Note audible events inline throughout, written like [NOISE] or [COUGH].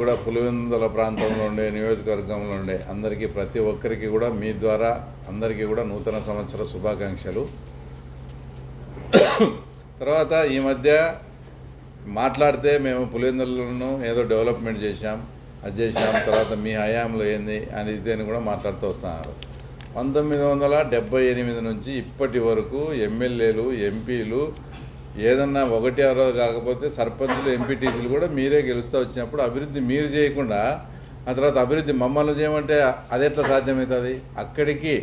కూడా పులివెందుల ప్రాంతంలో ఉండే నియోజకవర్గంలో ఉండే అందరికీ ప్రతి ఒక్కరికి కూడా మీ ద్వారా అందరికీ కూడా నూతన సంవత్సర శుభాకాంక్షలు. తర్వాత ఈ మధ్య మాట్లాడితే మేము పులివెందులను ఏదో డెవలప్మెంట్ చేశాం అది చేశాం తర్వాత మీ హయాంలో ఏంది అని ఇదేని కూడా మాట్లాడుతూ వస్తున్నారు. పంతొమ్మిది వందల డెబ్బై ఎనిమిది నుంచి ఇప్పటి వరకు ఎమ్మెల్యేలు ఎంపీలు ఏదన్నా ఒకటి ఎవరో కాకపోతే సర్పంచులు ఎంపీటీసీలు కూడా మీరే గెలుస్తూ వచ్చినప్పుడు అభివృద్ధి మీరు చేయకుండా ఆ తర్వాత అభివృద్ధి మమ్మల్ని చేయమంటే అది ఎట్లా సాధ్యమవుతుంది? అక్కడికి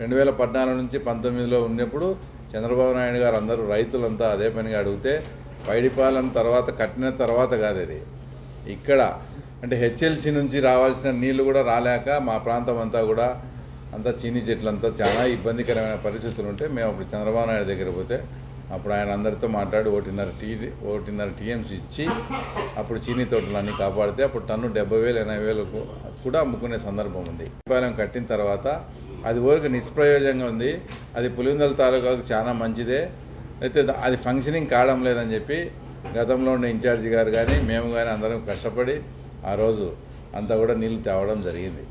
రెండు వేల పద్నాలుగు నుంచి పంతొమ్మిదిలో ఉన్నప్పుడు చంద్రబాబు నాయుడు గారు అందరూ రైతులంతా అదే పనిగా అడిగితే పైడిపాలెం తర్వాత కట్టిన తర్వాత కాదు అది ఇక్కడ అంటే హెచ్ఎల్సి నుంచి రావాల్సిన నీళ్ళు కూడా రాలేక మా ప్రాంతం అంతా కూడా అంతా చీనీ చెట్లంతా చాలా ఇబ్బందికరమైన పరిస్థితులు ఉంటే మేము అప్పుడు చంద్రబాబు నాయుడు దగ్గర పోతే అప్పుడు ఆయన అందరితో మాట్లాడి ఒకటిన్నర టీ ఒకటిన్నర టీఎంసీ ఇచ్చి అప్పుడు చీనీ తోటలన్నీ కాపాడితే అప్పుడు టన్ను డెబ్బై వేలు ఎనభై వేలకు కూడా అమ్ముకునే సందర్భం ఉంది. పాలెం కట్టిన తర్వాత అది ఊరికి నిష్ప్రయోజనంగా ఉంది. అది పులివెందుల తాలూకాకు చాలా మంచిదే. అయితే అది ఫంక్షనింగ్ కావడం లేదని చెప్పి గతంలో ఉన్న ఇన్ఛార్జి గారు కానీ మేము కానీ అందరం కష్టపడి ఆ రోజు అంతా కూడా నీళ్ళు తేవడం జరిగింది.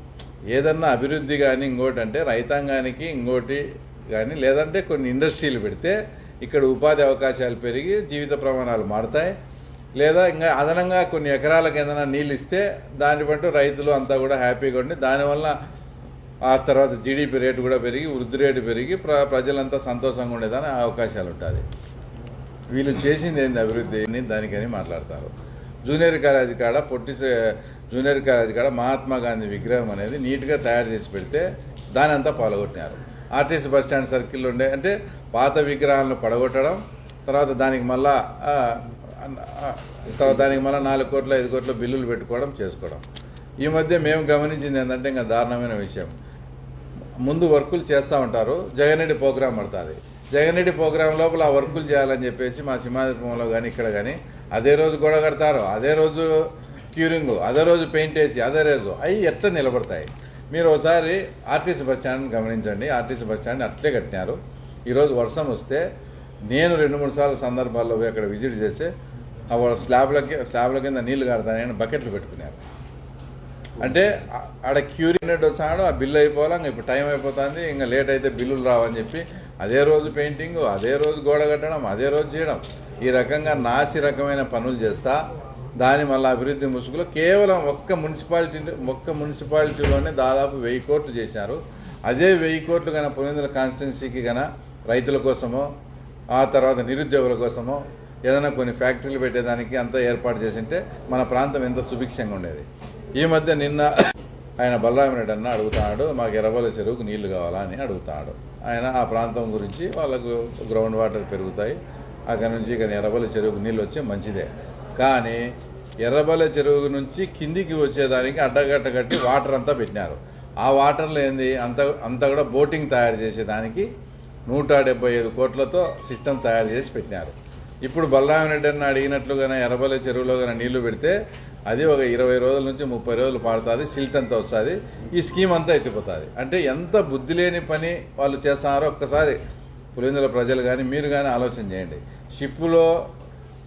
ఏదన్నా అభివృద్ధి కానీ ఇంకోటి అంటే రైతాంగానికి ఇంకోటి కానీ లేదంటే కొన్ని ఇండస్ట్రీలు పెడితే ఇక్కడ ఉపాధి అవకాశాలు పెరిగి జీవిత ప్రమాణాలు మారుతాయి. లేదా ఇంకా అదనంగా కొన్ని ఎకరాలకు ఏదైనా నీళ్ళు ఇస్తే దాన్ని బట్టి రైతులు అంతా కూడా హ్యాపీగా ఉండి దానివల్ల ఆ తర్వాత జీడిపి రేటు కూడా పెరిగి వృద్ధి రేటు పెరిగి ప్ర ప్రజలంతా సంతోషంగా ఉండేదాని అవకాశాలు ఉంటుంది వీళ్ళు చేసింది ఏంది అభివృద్ధి అని దానికని మాట్లాడతారు. జూనియర్ కాలేజ్ కాడ పొట్టి జూనియర్ కాలేజ్ కాడ మహాత్మా గాంధీ విగ్రహం అనేది నీట్గా తయారు చేసి పెడితే దాని అంతా పాల్గొట్టినారు. ఆర్టీసీ బస్ స్టాండ్ సర్కిల్ ఉండే అంటే పాత విగ్రహాలను పడగొట్టడం తర్వాత దానికి మళ్ళా తర్వాత దానికి మళ్ళీ నాలుగు కోట్ల ఐదు కోట్ల బిల్లులు పెట్టుకోవడం చేసుకోవడం. ఈ మధ్య మేము గమనించింది ఏంటంటే ఇంకా దారుణమైన విషయం. ముందు వర్కులు చేస్తూ ఉంటారు జగన్ రెడ్డి ప్రోగ్రాం పడుతుంది. జగన్ రెడ్డి ప్రోగ్రాం లోపల ఆ వర్కులు చేయాలని చెప్పేసి మా సింహాద్రిపంలో కానీ ఇక్కడ కానీ అదే రోజు గొడవ కడతారు అదే రోజు క్యూరింగ్ అదే రోజు పెయింట్ వేసి అదే రోజు అవి ఎట్లా నిలబడతాయి? మీరు ఒకసారి ఆర్టీసీ బస్ స్టాండ్ గమనించండి. ఆర్టీసీ బస్ స్టాండ్ అట్లే కట్టినారు. ఈరోజు వర్షం వస్తే నేను రెండు మూడు సార్లు సందర్భాల్లో పోయి అక్కడ విజిట్ చేస్తే ఆ స్లాబ్లకి స్లాబ్ల కింద నీళ్ళు కడతానని బకెట్లు పెట్టుకున్నారు. అంటే ఆడ క్యూరినేట్ వచ్చాడు ఆ బిల్లు అయిపోవాలి ఇంకా ఇప్పుడు టైం అయిపోతుంది ఇంకా లేట్ అయితే బిల్లులు రావని చెప్పి అదే రోజు పెయింటింగ్ అదే రోజు గోడ కట్టడం అదే రోజు చేయడం. ఈ రకంగా నాసి రకమైన పనులు చేస్తా దాని మళ్ళీ అభివృద్ధి ముసుగులో కేవలం ఒక్క మున్సిపాలిటీ ఒక్క మున్సిపాలిటీలోనే దాదాపు వెయ్యి కోట్లు చేశారు. అదే వెయ్యి కోట్లు కన పులివెందుల కాన్స్టిట్యున్సీకి గన రైతుల కోసమో ఆ తర్వాత నిరుద్యోగుల కోసమో ఏదైనా కొన్ని ఫ్యాక్టరీలు పెట్టేదానికి అంతా ఏర్పాటు చేసింటే మన ప్రాంతం ఎంత సుభిక్షంగా ఉండేది. ఈ మధ్య నిన్న ఆయన బలరామిరెడ్డి అన్న అడుగుతాడు మాకు ఎరవల చెరువుకు నీళ్ళు కావాలా? అని అడుగుతాడు. ఆయన ఆ ప్రాంతం గురించి వాళ్ళకు గ్రౌండ్ వాటర్ పెరుగుతాయి. అక్కడ నుంచి ఇక ఎరవల చెరువుకు నీళ్ళు వచ్చే మంచిదే. కానీ ఎర్రబల చెరువు నుంచి కిందికి వచ్చేదానికి అడ్డగట్ట కట్టి వాటర్ అంతా పెట్టినారు. ఆ వాటర్లో ఏంది? అంత అంతా కూడా బోటింగ్ తయారు చేసేదానికి నూట డెబ్బై ఐదు కోట్లతో సిస్టమ్ తయారు చేసి పెట్టినారు. ఇప్పుడు బలరామరెడ్డి అన్న అడిగినట్లుగానే ఎర్రబల్లి చెరువులో కానీ నీళ్ళు పెడితే అది ఒక ఇరవై రోజుల నుంచి ముప్పై రోజులు పాడుతుంది సిల్ట్ అంతా వస్తుంది ఈ స్కీమ్ అంతా ఎత్తిపోతుంది. అంటే ఎంత బుద్ధి లేని పని వాళ్ళు చేస్తున్నారో ఒక్కసారి పులిందుల ప్రజలు కానీ మీరు కానీ ఆలోచన చేయండి. షిప్పులో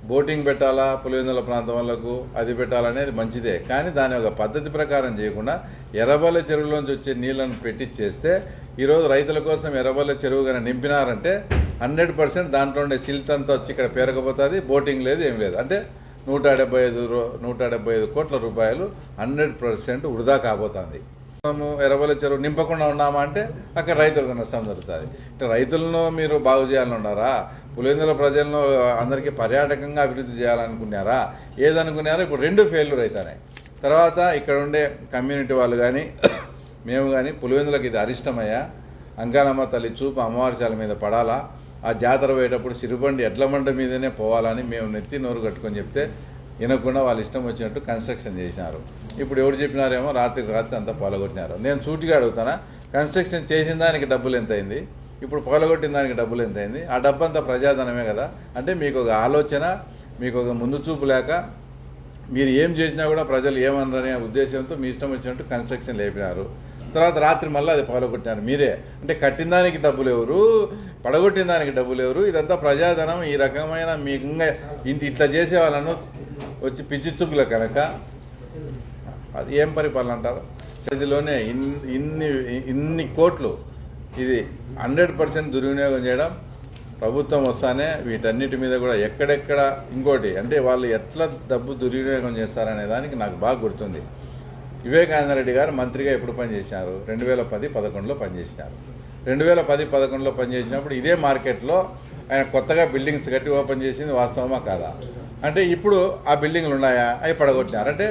బోటింగ్ పెట్టాలా? పులివెందుల ప్రాంతం వాళ్ళకు అది పెట్టాలనేది మంచిదే. కానీ దాని ఒక పద్ధతి ప్రకారం చేయకుండా ఎర్రబల్ల చెరువులోంచి వచ్చే నీళ్ళను పెట్టిచ్చేస్తే ఈరోజు రైతుల కోసం ఎర్రబల్ల చెరువు కానీ నింపినారంటే హండ్రెడ్ పర్సెంట్ దాంట్లో ఉండే శిల్తంతా అంతా వచ్చి ఇక్కడ పేరకపోతుంది బోటింగ్ లేదు ఏం లేదు. అంటే నూట డెబ్బై ఐదు నూట డెబ్బై ఐదు కోట్ల రూపాయలు హండ్రెడ్ పర్సెంట్ వృధా కాబోతుంది. మనము ఎర్రబల్ల చెరువు నింపకుండా ఉన్నామా అంటే అక్కడ రైతులకు నష్టం జరుగుతుంది. అంటే రైతులను మీరు బాగు చేయాలని ఉన్నారా పులివెందుల ప్రజలను అందరికీ పర్యాటకంగా అభివృద్ధి చేయాలనుకున్నారా? ఏదనుకున్నారో ఇప్పుడు రెండు ఫెయిల్యూర్ అవుతున్నాయి తర్వాత ఇక్కడ ఉండే కమ్యూనిటీ వాళ్ళు కానీ మేము కానీ పులివెందులకు ఇది అరిష్టమయ్యా. అంకాలమ్మ తల్లి చూపు అమ్మవారిశాల మీద పడాలా? ఆ జాతర పోయేటప్పుడు సిరుబండి ఎడ్ల మండ మీదనే పోవాలని మేము నెత్తి నోరు కట్టుకొని చెప్తే వినకుండా వాళ్ళ ఇష్టం వచ్చినట్టు కన్స్ట్రక్షన్ చేసినారు. ఇప్పుడు ఎవరు చెప్పినారేమో రాత్రికి రాత్రి అంతా పొలగొట్టినారు. నేను సూటిగా అడుగుతానా? కన్స్ట్రక్షన్ చేసిన దానికి డబ్బులు ఎంత అయింది ఇప్పుడు పగలగొట్టిన దానికి డబ్బులు ఎంత అయింది ఆ డబ్బు అంతా ప్రజాధనమే కదా. అంటే మీకు ఒక ఆలోచన మీకు ఒక ముందు చూపు లేక మీరు ఏం చేసినా కూడా ప్రజలు ఏమన్నారనే ఉద్దేశంతో మీ ఇష్టం వచ్చినట్టు కన్స్ట్రక్షన్ లేపినారు. తర్వాత రాత్రి మళ్ళీ అది పగలగొట్టినారు మీరే. అంటే కట్టిన దానికి డబ్బులు ఎవరు? పడగొట్టిన దానికి డబ్బులు ఎవరు? ఇదంతా ప్రజాధనం. ఈ రకమైన మీకు ఇంకా ఇంటి ఇట్లా చేసే వాళ్ళను వచ్చి పిచ్చిత్తుకుల కనుక అది ఏం పరిపాలన అంటారు? చదిలోనే ఇన్ని ఇన్ని ఇన్ని కోట్లు ఇది హండ్రెడ్ పర్సెంట్ దుర్వినియోగం చేయడం ప్రభుత్వం వస్తానే వీటన్నిటి మీద కూడా ఎక్కడెక్కడ ఇంకోటి అంటే వాళ్ళు ఎట్లా డబ్బు దుర్వినియోగం చేస్తారనే దానికి నాకు బాగా గుర్తుంది. వివేకానంద రెడ్డి గారు మంత్రిగా ఎప్పుడు పనిచేసినారు రెండు వేల పది పదకొండులో పనిచేసినారు రెండు వేల పది పదకొండులో పనిచేసినప్పుడు ఇదే మార్కెట్లో ఆయన కొత్తగా బిల్డింగ్స్ కట్టి ఓపెన్ చేసింది వాస్తవమా కాదా? అంటే ఇప్పుడు ఆ బిల్డింగ్లు ఉన్నాయా అవి పడగొట్టినారు. అంటే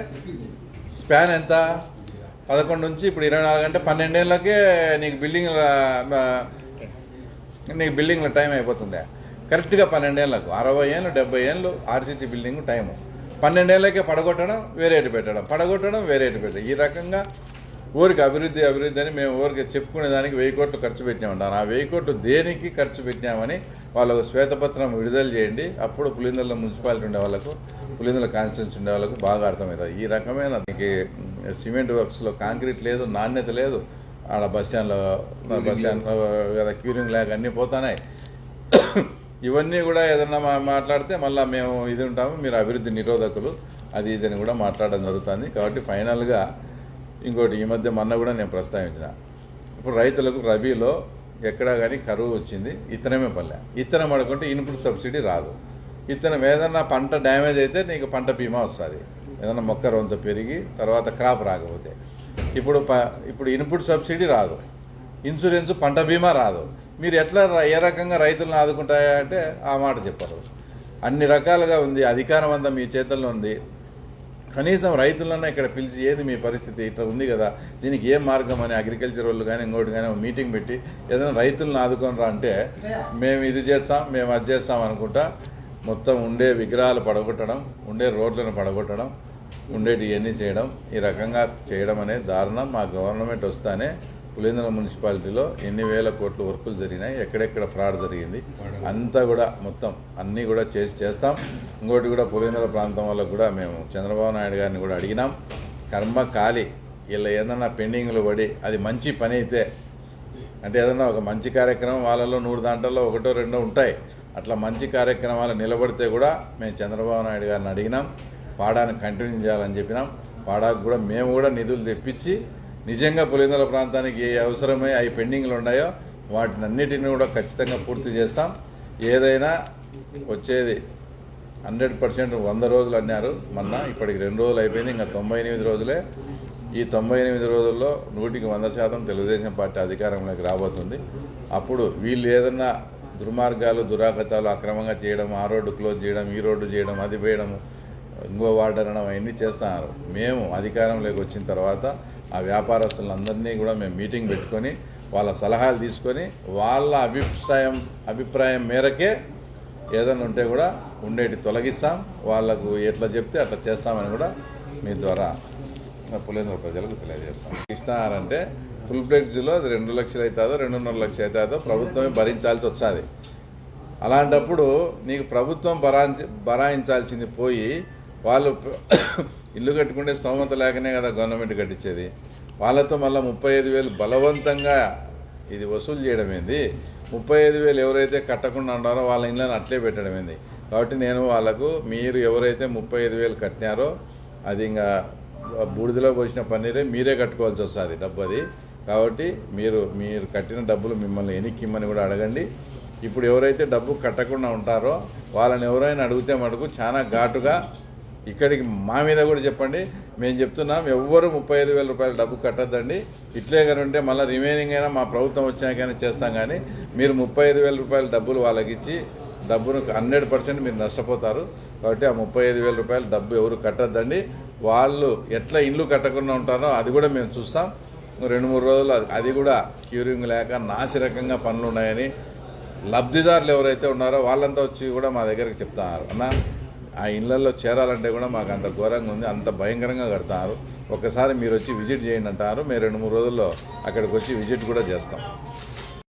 స్పాన్ ఎంత? పదకొండు నుంచి ఇప్పుడు ఇరవై నాలుగు అంటే పన్నెండేళ్ళకే నీకు బిల్డింగ్ నీకు బిల్డింగ్ల టైం అయిపోతుంది. కరెక్ట్గా పన్నెండేళ్ళకు అరవై ఏళ్ళు డెబ్బై ఏళ్ళు ఆర్సీసీ బిల్డింగ్ టైము. పన్నెండేళ్ళకే పడగొట్టడం వేరేటి పెట్టడం. పడగొట్టడం వేరేటి పెట్టడం. ఈ రకంగా ఊరికి అభివృద్ధి అభివృద్ధి అని మేము ఊరికి చెప్పుకునే దానికి వెయ్యి కోట్లు ఖర్చు పెట్టినామంటాను ఆ వెయ్యి కోట్లు దేనికి ఖర్చు పెట్టినామని వాళ్ళకు శ్వేతపత్రం విడుదల చేయండి. అప్పుడు పులిందల మున్సిపాలిటీ ఉండే వాళ్ళకు పులిందల కాన్స్టిట్యూన్సీ ఉండే వాళ్ళకు బాగా అర్థమవుతుంది. ఈ రకమైన దీనికి సిమెంట్ వర్క్స్లో కాంక్రీట్ లేదు నాణ్యత లేదు. ఆడ బస్ స్టాండ్లో బస్ స్టాండ్లో కదా క్యూరింగ్ ల్యాగ్ అన్నీ పోతున్నాయి ఇవన్నీ కూడా ఏదన్నా మాట్లాడితే మళ్ళీ మేము ఇది ఉంటాము మీరు అభివృద్ధి నిరోధకులు అది ఇది అని కూడా మాట్లాడడం జరుగుతుంది. కాబట్టి ఫైనల్గా ఇంకోటి ఈ మధ్య మొన్న కూడా నేను ప్రస్తావించిన. ఇప్పుడు రైతులకు రబీలో ఎక్కడా కానీ కరువు వచ్చింది ఇత్తనమే పల్లె. ఇత్తనం అడుకుంటే ఇన్పుట్ సబ్సిడీ రాదు. ఇత్తనం ఏదన్నా పంట డ్యామేజ్ అయితే నీకు పంట బీమా వస్తుంది. ఏదైనా మొక్క రొంత పెరిగి తర్వాత క్రాప్ రాకపోతే. ఇప్పుడు ప ఇప్పుడు ఇన్పుట్ సబ్సిడీ రాదు. ఇన్సూరెన్స్ పంట బీమా రాదు. మీరు ఎట్లా ఏ రకంగా రైతులను ఆదుకుంటాయా అంటే ఆ మాట చెప్పరు. అన్ని రకాలుగా ఉంది అధికారం అంతా మీ చేతుల్లో ఉంది. కనీసం రైతులన్నా ఇక్కడ పిలిచి ఏది మీ పరిస్థితి ఇట్లా ఉంది కదా దీనికి ఏ మార్గం అని అగ్రికల్చర్ వాళ్ళు కానీ ఇంకోటి కానీ మీటింగ్ పెట్టి ఏదైనా రైతులను ఆదుకొని రా అంటే మేము ఇది చేస్తాం మేము అది చేస్తాం అనుకుంటా మొత్తం ఉండే విగ్రహాలు పడగొట్టడం ఉండే రోడ్లను పడగొట్టడం ఉండేటి ఇవన్నీ చేయడం ఈ రకంగా చేయడం అనే దారుణం మా గవర్నమెంట్ వస్తానే పులేంద్ర మున్సిపాలిటీలో ఎన్ని వేల కోట్ల వర్కులు జరిగినాయి ఎక్కడెక్కడ ఫ్రాడ్ జరిగింది అంతా కూడా మొత్తం అన్నీ కూడా చేసి చేస్తాం. ఇంకోటి కూడా పులేంద్ర ప్రాంతం వాళ్ళకు కూడా మేము చంద్రబాబు నాయుడు గారిని కూడా అడిగినాం. కర్మ ఖాళీ వీళ్ళ ఏదన్నా పెండింగ్లు పడి అది మంచి పని అయితే అంటే ఏదన్నా ఒక మంచి కార్యక్రమం వాళ్ళలో నూరు దాంట్లో ఒకటో రెండో ఉంటాయి అట్లా మంచి కార్యక్రమాలు నిలబడితే కూడా మేము చంద్రబాబు నాయుడు గారిని అడిగినాం. పాడాన్ని కంటిన్యూ చేయాలని చెప్పినాం. పాడాకు కూడా మేము కూడా నిధులు తెప్పించి నిజంగా పులిందల ప్రాంతానికి ఏ అవసరమై అవి పెండింగ్లు ఉన్నాయో వాటిని అన్నిటిని కూడా ఖచ్చితంగా పూర్తి చేస్తాం. ఏదైనా వచ్చేది హండ్రెడ్ పర్సెంట్ వంద రోజులు అన్నారు మొన్న ఇప్పటికి రెండు రోజులు అయిపోయింది ఇంకా తొంభై ఎనిమిది రోజులే. ఈ తొంభై ఎనిమిది రోజుల్లో నూటికి వంద శాతం తెలుగుదేశం పార్టీ అధికారంలోకి రాబోతుంది. అప్పుడు వీళ్ళు ఏదన్నా దుర్మార్గాలు దురాగతాలు అక్రమంగా చేయడం ఆ రోడ్డు క్లోజ్ చేయడం ఈ రోడ్డు చేయడం అది వేయడము ఇంకో వాటర్ అనడం అవన్నీ చేస్తున్నారు. మేము అధికారంలోకి వచ్చిన తర్వాత ఆ వ్యాపారస్తులందరినీ కూడా మేము మీటింగ్ పెట్టుకొని వాళ్ళ సలహాలు తీసుకొని వాళ్ళ అభిప్రాయం అభిప్రాయం మేరకే ఏదైనా ఉంటే కూడా ఉండేటి తొలగిస్తాం. వాళ్ళకు ఎట్లా చెప్తే అట్లా చేస్తామని కూడా మీ ద్వారా పులేంద్ర ప్రజలకు తెలియజేస్తాం. ఇస్తారంటే ఫుల్ ప్లెక్స్లో అది రెండు లక్షలు అవుతుందో రెండున్నర లక్షలు అవుతుందో ప్రభుత్వమే భరించాల్సి వచ్చాది అలాంటప్పుడు నీకు ప్రభుత్వం బరాయించ బరాయించాల్సింది పోయి వాళ్ళు [COUGHS] ఇల్లు కట్టుకుంటే స్తోమత లేకనే కదా గవర్నమెంట్ కట్టించేది. వాళ్ళతో మళ్ళీ ముప్పై ఐదు వేలు బలవంతంగా ఇది వసూలు చేయడం ఏంది? ముప్పై ఐదు వేలు ఎవరైతే కట్టకుండా ఉన్నారో వాళ్ళ ఇళ్ళని అట్లే పెట్టడం ఏంది? కాబట్టి నేను వాళ్ళకు మీరు ఎవరైతే ముప్పై ఐదు వేలు కట్టినారో అది ఇంకా బూడిదలో పోసిన పన్నీరే మీరే కట్టుకోవాల్సి వస్తుంది డబ్బు అది. కాబట్టి మీరు మీరు కట్టిన డబ్బులు మిమ్మల్ని ఎనిక్కిమ్మని కూడా అడగండి. ఇప్పుడు ఎవరైతే డబ్బు కట్టకుండా ఉంటారో వాళ్ళని ఎవరైనా అడిగితే మటుకు చాలా ఘాటుగా ఇక్కడికి మా మీద కూడా చెప్పండి. మేము చెప్తున్నాం ఎవ్వరు ముప్పై ఐదు వేల రూపాయల డబ్బు కట్టద్దండి. ఇట్లే కానీ ఉంటే మళ్ళీ రిమైనింగ్ అయినా మా ప్రభుత్వం వచ్చినాకైనా చేస్తాం కానీ మీరు ముప్పై ఐదు వేల రూపాయల డబ్బులు వాళ్ళకి ఇచ్చి డబ్బును హండ్రెడ్ పర్సెంట్ మీరు నష్టపోతారు. కాబట్టి ఆ ముప్పై ఐదు వేల రూపాయల డబ్బు ఎవరు కట్టద్దండి. వాళ్ళు ఎట్లా ఇల్లు కట్టకుండా ఉంటారో అది కూడా మేము చూస్తాం. రెండు మూడు రోజులు అది- అది కూడా క్యూరింగ్ లేక నాసిరకంగా పనులు ఉన్నాయని లబ్ధిదారులు ఎవరైతే ఉన్నారో వాళ్ళంతా వచ్చి కూడా మా దగ్గరికి చెప్తున్నారు అన్న ఆ ఇళ్ళల్లో చేరాలంటే కూడా మాకు అంత ఘోరంగా ఉంది అంత భయంకరంగా కడతారు. ఒకసారి మీరు వచ్చి విజిట్ చేయండి అంటారు మేము రెండు మూడు రోజుల్లో అక్కడికి వచ్చి విజిట్ కూడా చేస్తాం.